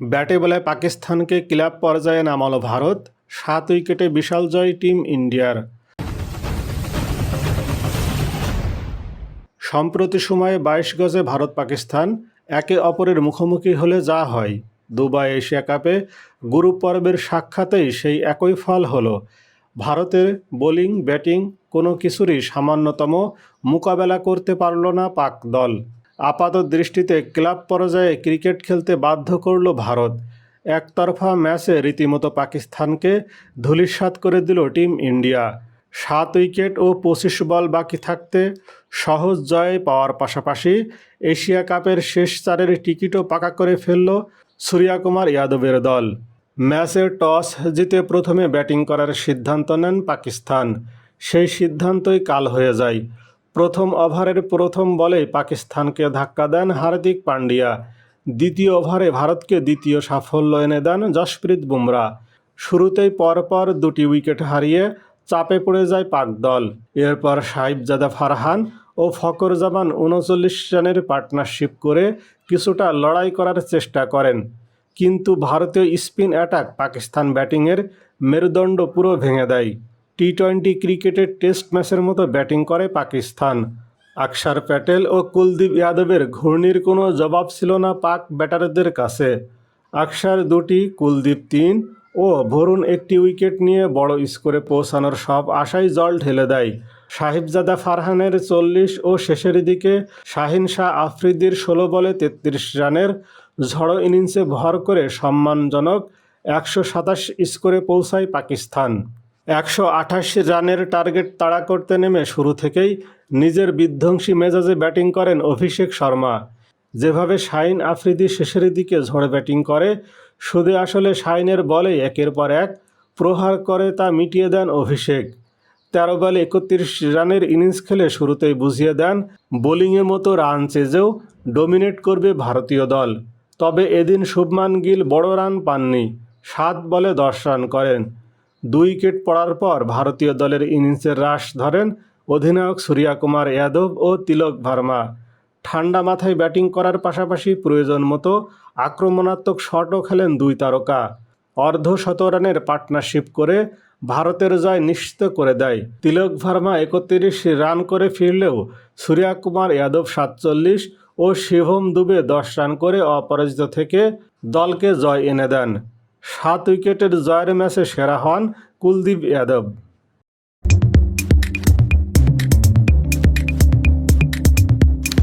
ব্যাটে বলে পাকিস্তানকে ক্লাব পর্যায়ে নামালো ভারত, সাত উইকেটে বিশাল জয় টিম ইন্ডিয়ার। সম্প্রতি সময়ে বাইশ গজে ভারত, পাকিস্তান একে অপরের মুখোমুখি হলে যা হয়। দুবাই এশিয়া কাপে গ্রুপ পর্বের সাক্ষাতেই সেই একই ফল হলো। ভারতের বোলিং, ব্যাটিং কোনো কিছুরই সামান্যতম মোকাবেলা করতে পারল না পাক দল। আপাত দৃষ্টিতে ক্লাব পর্যায়ে ক্রিকেট খেলতে বাধ্য করল ভারত। একতরফা ম্যাচে রীতিমতো পাকিস্তানকে ধূলিসাৎ করে দিল টিম ইন্ডিয়া। সাত উইকেট ও পঁচিশ বল বাকি থাকতে সহজ জয় পাওয়ার পাশাপাশি এশিয়া কাপের শেষ চারের টিকিটও পাকা করে ফেলল সূর্যাকুমার যাদবের দল। ম্যাচে টস জিতে প্রথমে ব্যাটিং করার সিদ্ধান্ত নেন পাকিস্তান। সেই সিদ্ধান্তই কাল হয়ে যায়। প্রথম ওভারের প্রথম বলেই পাকিস্তানকে ধাক্কা দেন হার্দিক পান্ডিয়া। দ্বিতীয় ওভারে ভারতকে দ্বিতীয় সাফল্য এনে দেন জশপ্রীত বুমরা। শুরুতেই পরপর দুটি উইকেট হারিয়ে চাপে পড়ে যায় পাক দল এরপর সাহিবজাদা ফারহান ও ফকর জামান উনচল্লিশ রানের পার্টনারশিপ করে কিছুটা লড়াই করার চেষ্টা করেন। কিন্তু ভারতীয় স্পিন অ্যাটাক পাকিস্তান ব্যাটিংয়ের মেরুদণ্ড পুরো ভেঙে দেয়। টি টোয়েন্টি ক্রিকেটের টেস্ট ম্যাচের মতো ব্যাটিং করে পাকিস্তান। আকসার প্যাটেল ও কুলদীপ যাদবের ঘূর্ণির কোনো জবাব ছিল না পাক ব্যাটারদের কাছে। আকসার দুটি, কুলদীপ তিন ও ভরুণ একটি উইকেট নিয়ে বড় স্কোরে পৌঁছানোর সব আশাই জল ঢেলে দেয়। সাহিবজাদা ফারহানের চল্লিশ ও শেষের দিকে শাহিন শাহ আফ্রিদির ষোলো বলে তেত্রিশ রানের ঝড়ো ইনিংসে ভর করে সম্মানজনক একশো সাতাশ স্কোরে পৌঁছায় পাকিস্তান। একশো আঠাশি রানের টার্গেট তাড়া করতে নেমে শুরু থেকেই নিজের বিধ্বংসী মেজাজে ব্যাটিং করেন অভিষেক শর্মা। যেভাবে শাইন আফ্রিদি শেষের দিকে ঝড়ে ব্যাটিং করে শুধু আসলে শাইনের বলে একের পর এক প্রহার করে তা মিটিয়ে দেন অভিষেক। তেরো বলে একত্রিশ রানের ইনিংস খেলে শুরুতেই বুঝিয়ে দেন, বোলিংয়ের মতো রান চেজেও ডোমিনেট করবে ভারতীয় দল। তবে এদিন শুভমান গিল বড় রান পাননি, সাত বলে দশ রান করেন। দুই উইকেট পড়ার পর ভারতীয় দলের ইনিংসের হ্রাস ধরেন অধিনায়ক সূর্যাকুমার যাদব ও তিলক ভার্মা। ঠান্ডা মাথায় ব্যাটিং করার পাশাপাশি প্রয়োজন মতো আক্রমণাত্মক শটও খেলেন দুই তারকা। অর্ধ শত রানের পার্টনারশিপ করে ভারতের জয় নিশ্চিত করে দেয়। তিলক ভার্মা একত্রিশ রান করে ফিরলেও সূর্যাকুমার যাদব সাতচল্লিশ ও শিভম দুবে দশ রান করে অপরাজিত থেকে দলকে জয় এনে দেন। সাত উইকেটের জয়ের ম্যাচে সেরা হন কুলদীপ যাদব।